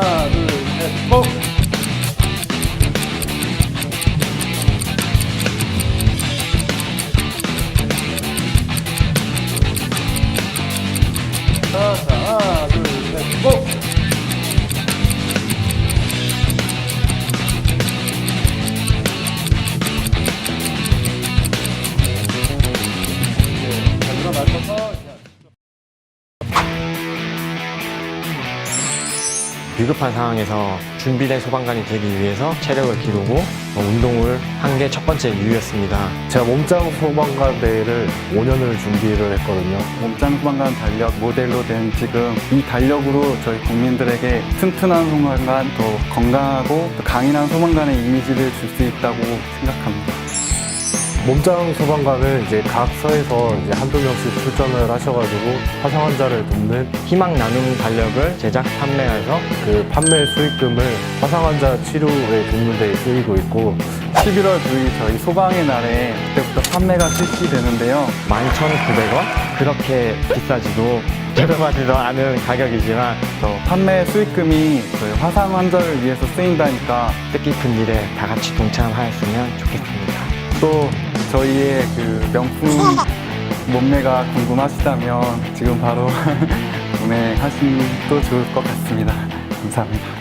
하나, 둘, 셋, 고! 하나, 둘, 셋, 고! 위급한 상황에서 준비된 소방관이 되기 위해서 체력을 기르고 어, 운동을 한 게 첫 번째 이유였습니다. 제가 몸짱 소방관 대회를 5년을 준비를 했거든요. 몸짱 소방관 달력 모델로 된 지금 이 달력으로 저희 국민들에게 튼튼한 소방관, 더 건강하고 또 강인한 소방관의 이미지를 줄 수 있다고 생각합니다. 몸짱 소방관은 이제 각 서에서 이제 한두 명씩 출전을 하셔가지고 화상 환자를 돕는 희망 나눔 달력을 제작 판매해서 그 판매 수익금을 화상 환자 치료에 돕는 데 쓰이고 있고 11월 9일 저희 소방의 날에 그때부터 판매가 실시되는데요. 11,900원? 그렇게 비싸지도 저렴하지도 않은 가격이지만 또 판매 수익금이 저희 화상 환자를 위해서 쓰인다니까 뜻깊은 일에 다 같이 동참하였으면 좋겠습니다. 또 저희의 그 명품 몸매가 궁금하시다면 지금 바로 구매하시면 또 좋을 것 같습니다. 감사합니다.